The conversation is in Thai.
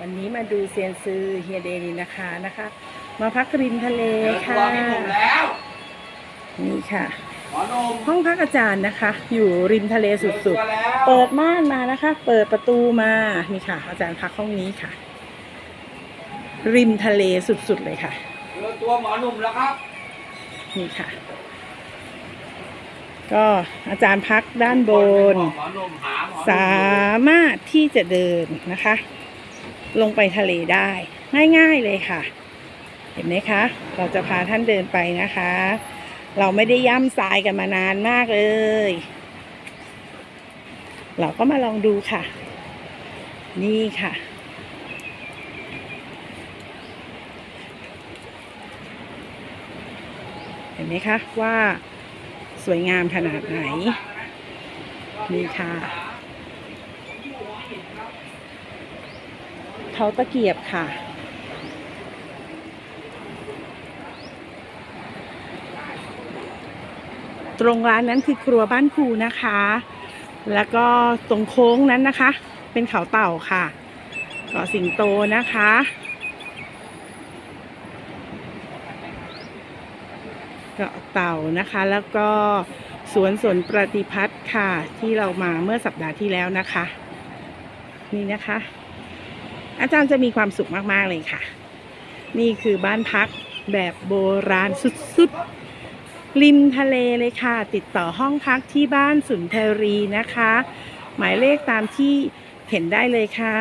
วันนี้มาดูเซียนซือเฮียเดนีนะคะนะคะ มาพักริมทะเลเจอค่ะตัวพี่หนุ่มแล้วนี่ค่ะ หมอหนุ่มห้องพักอาจารย์นะคะ อยู่ริมทะเลเจอสุตัวดแล้วๆ เปิดม่านมานะคะ เปิดประตูมา นี่ค่ะ อาจารย์พักห้องนี้ค่ะ ริมทะเลสุดๆเลยค่ะ เจอตัวหมอหนุ่มแล้วครับ นี่ค่ะ ก็อาจารย์พักด้านบน สามารถที่จะเดินนะคะ ลงไปทะเลได้ ง่ายๆเลยค่ะ เห็นไหมคะ เราจะพาท่านเดินไปนะคะ เราไม่ได้ย่ำทรายกันมานานมากเลย เราก็มาลองดูค่ะ นี่ค่ะเห็นไหมคะว่า สวยงามขนาดไหน นี่ค่ะเขาตะเกียบค่ะ ตรงร้านนั้นคือครัวบ้านครูนะคะ แล้วก็ตรงโค้งนั้นนะคะ เป็นเขาเต่าค่ะเกาะสิงโตนะคะ กาะเต่านะคะ แล้วก็สวนสวนประติพัฒน์ค่ะ ที่เรามาเมื่อสัปดาห์ที่แล้วนะคะ นี่นะคะ อาจารย์จะมีความสุขมากๆเลยค่ะ นี่คือบ้านพักแบบโบราณสุดๆริมทะเลเลยค่ะ ติดต่อห้องพักที่บ้านสุนทรีนะคะ หมายเลขตามที่เห็นได้เลยค่ะ